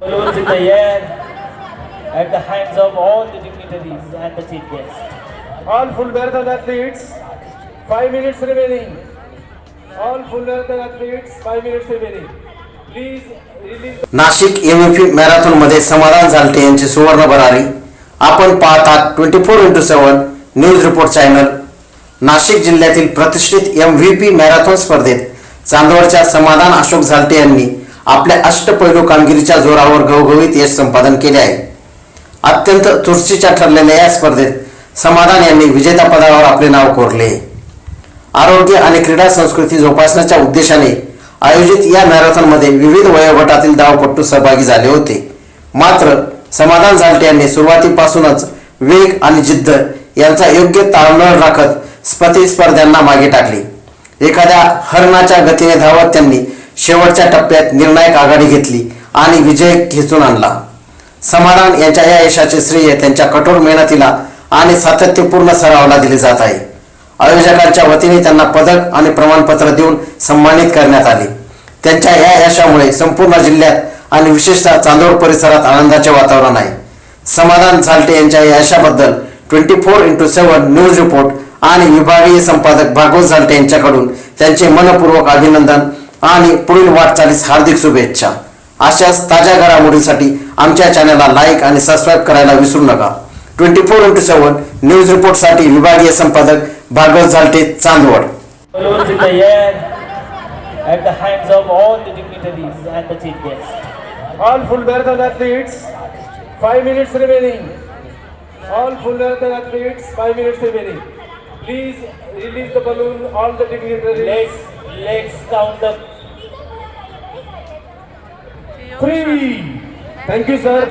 balloons in the air at the hands of all the dignitaries and the chief guest. All full marathon athletes, five minutes remaining. All full marathon athletes, five minutes remaining. Please release. Nashik एमएफी मॅरेथॉनमध्ये समाधान झालटे यांची सुवर्ण भरारी आपण पाहतात twenty four into seven news report channel Nashik जिल्ह्यातील प्रतिष्ठित M V P marathon स्पर्धेत चांदवडच्या समाधान अशोक झालटे यांनी आपल्या अष्टपैलू कामगिरीच्या जोरावर घवघवीत यश संपादन केले आहे. अत्यंत चुरशीच्या ठरलेल्या या स्पर्धेत समाधान यांनी विजेता पदावर आपले नाव कोरले. आरोग्य आणि क्रीडा संस्कृती जोपासण्याच्या उद्देशाने आयोजित या मॅरेथॉनमध्ये विविध वयोगटातील धावपट्टू सहभागी झाले होते. मात्र समाधान झालटे यांनी सुरुवातीपासूनच वेग आणि जिद्द यांचा योग्य ताळमेळ राखत प्रतिस्पर्ध्यांना मागे टाकले. एखाद्या हरणाच्या गतीने धावत त्यांनी शेवटच्या टप्प्यात निर्णायक आघाडी घेतली आणि विजय खेचून आणला. समाधान यांच्या या यशाचे श्रेय त्यांच्या कठोर मेहनतीला आणि सातत्यपूर्ण सरावाला दिले जात आहे. आयोजकांच्या वतीने त्यांना पदक आणि प्रमाणपत्र देऊन सन्मानित करण्यात आले. त्यांच्या या यशामुळे संपूर्ण जिल्ह्यात आणि विशेषतः चांदोड परिसरात आनंदाचे वातावरण आहे. समाधान झालटे यांच्या या यशाबद्दल twenty four into seven news report आणि विभागीय संपादक भागवत झालटे यांच्याकडून त्यांचे मनपूर्वक अभिनंदन आणि पुढील वाटचालीस हार्दिक शुभेच्छा अशाच ताज्या घडामोडींसाठी आमच्या चॅनलला लाईक आणि सबस्क्राईब करायला विसरू नका twenty four into seven news रिपोर्टसाठी विभागीय संपादक Bhagwat झालटे Chandwad at the hands of all the dignitaries and the chief guest. All full marathon athletes, five minutes remaining. All full marathon athletes, five minutes remaining. Please release the balloon, all the dignitaries. Let's Let's count the three. Thank you, sir.